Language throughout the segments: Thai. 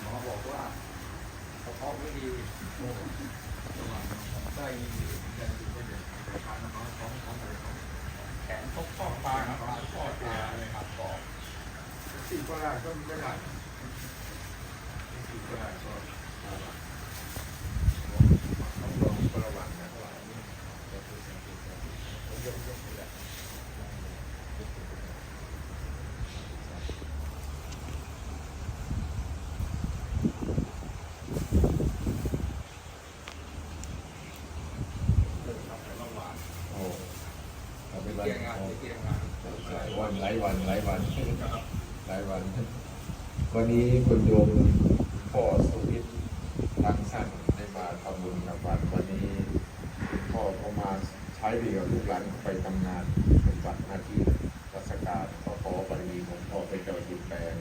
หมอบอกว่ากรเพาะไม่ดีได้ยินยันยู่ก็เดือดทานน้องท้องท้องอะไรแขนทบข้อปลาครับข้อตัวเลยครับต่อสิ่งประหลาดก็ไม่ได้ วันหลายวันหลายวันหลายวันหลายวัน วันนี้คุณโยมพ่อสุวิทย์ทางสั้นได้มาทำบุญกับวัดวันนี้คุณพ่อเขามาใช้เรือลูกหลานไปทำงานปฏิบัติหน้าที่ราชการขอขอบารมีของพ่อไปเจ้าจิตแปลง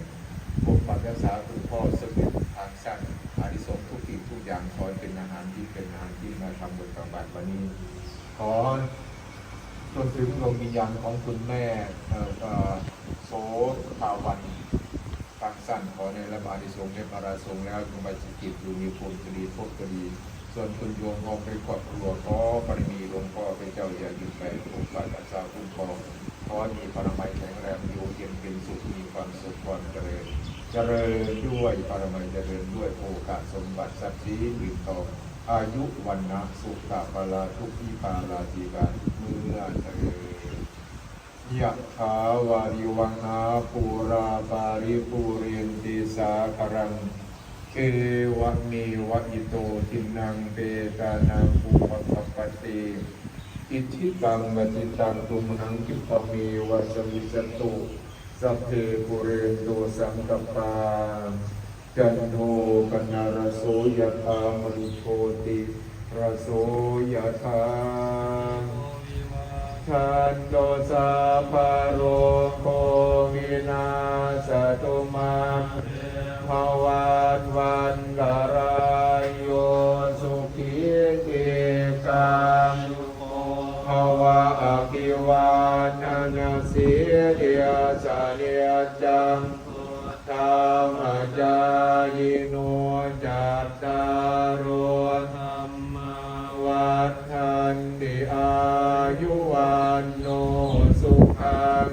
ปกปักรักษาคุณพ่อสุวิทย์ทางสั้นอานิสงส์ทุกสิ่งทุกอย่างคอยเป็นอาหารที่เป็นอาหารที่มาทำบุญกับวัดวันนี้ขอ จนถึงดวงวิญญาณของคุณแม่เอ่อโสภาวันทางสั้นขอในระบาดิสงฆ์ในปาราสงแล้วจงไปสกิจอยู่มีภูมิจะดีพบจะดี ส่วนคุณโยมของเป็นครอบครัวขอปริมีหลวงพ่อเป็นเจ้าอย่าหยุดไปปกปักรักษาคุ้มครองขอมีปรมัยแข็งแรงอยู่เย็นเป็นสุขมีความสุขความเจริญเจริญด้วยปรมัยเจริญด้วยโอกาสสมบัติทรัพย์สินหรือทออายุวันนะสุขะพลาทุกขีปาลาจีกาเมื่อ ยะถาวาริวังอาปูราปาริปูเรนติสาคารังเกวังมีวัอิโตทินังเปตานังภูปปปติอิทิตังมจิตังตุมหังคิปะเมีวัสมิจตุสัพเพปุเรนโตสังกปาจันโทปนารโสยธามณิโชติระโสยธา ชันโตสาปโรโควินาสตุมาภวันวันดารายโยสุขีติกามภวะอภิวานานาสีเดียสาเนียจังธรรมจายโนจัตตารโธรรมวัฏทันติอาานโนสุขัง